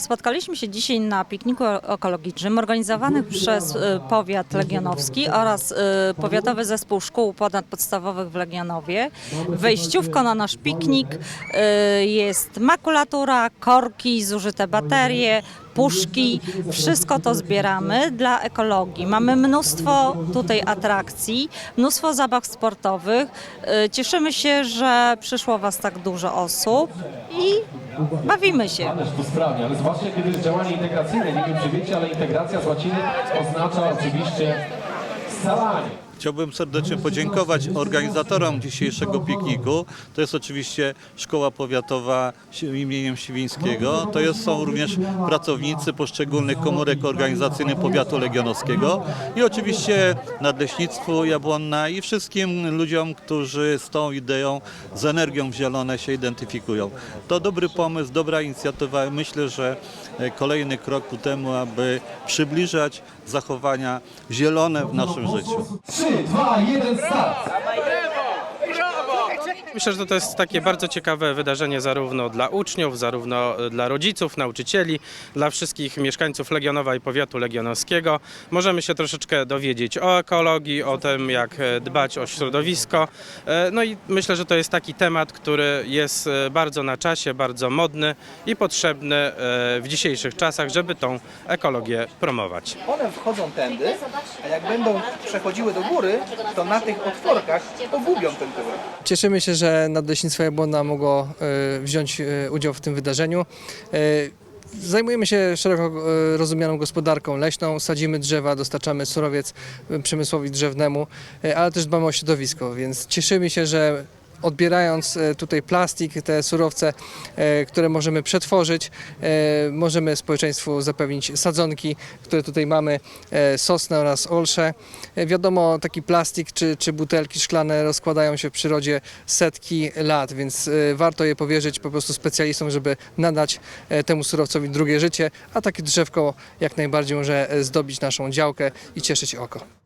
Spotkaliśmy się dzisiaj na pikniku ekologicznym organizowanym przez y, powiat legionowski oraz y, Powiatowy Zespół Szkół Ponadpodstawowych w Legionowie. Wejściówko na nasz piknik y, jest makulatura, korki, zużyte baterie, puszki, wszystko to zbieramy dla ekologii. Mamy mnóstwo tutaj atrakcji, mnóstwo zabaw sportowych. Cieszymy się, że przyszło Was tak dużo osób i bawimy się. Ależ tu sprawnie, ale zwłaszcza kiedy jest działanie integracyjne, nie wiem czy wiecie, ale integracja z łaciny oznacza oczywiście scalanie. Chciałbym serdecznie podziękować organizatorom dzisiejszego pikniku. To jest oczywiście Szkoła Powiatowa imieniem Siwińskiego. To jest, są również pracownicy poszczególnych komórek organizacyjnych Powiatu Legionowskiego i oczywiście Nadleśnictwu Jabłonna i wszystkim ludziom, którzy z tą ideą, z energią w zielone się identyfikują. To dobry pomysł, dobra inicjatywa. Myślę, że e, kolejny krok ku temu, aby przybliżać zachowania zielone w naszym życiu. 3, 2, 1, start! Myślę, że to jest takie bardzo ciekawe wydarzenie zarówno dla uczniów, zarówno dla rodziców, nauczycieli, dla wszystkich mieszkańców Legionowa i powiatu legionowskiego. Możemy się troszeczkę dowiedzieć o ekologii, o tym jak e, dbać o środowisko. E, No i myślę, że to jest taki temat, który jest e, bardzo na czasie, bardzo modny i potrzebny w dzisiejszych czasach, żeby tą ekologię promować. One wchodzą tędy, a jak będą przechodziły do góry, to na tych otworkach pogubią ten tyłek. Cieszymy się, że Nadleśnictwo Jabłonna mogło e, wziąć e, udział w tym wydarzeniu. E, Zajmujemy się szeroko rozumianą gospodarką leśną, sadzimy drzewa, dostarczamy surowiec przemysłowi drzewnemu, ale też dbamy o środowisko, więc cieszymy się, że odbierając e, tutaj plastik, te surowce, e, które możemy przetworzyć, e, możemy społeczeństwu zapewnić sadzonki, które tutaj mamy, sosnę oraz olsze. Wiadomo, taki plastik czy, czy butelki szklane rozkładają się w przyrodzie setki lat, więc warto je powierzyć po prostu specjalistom, żeby nadać temu surowcowi drugie życie, a takie drzewko jak najbardziej może zdobić naszą działkę i cieszyć oko.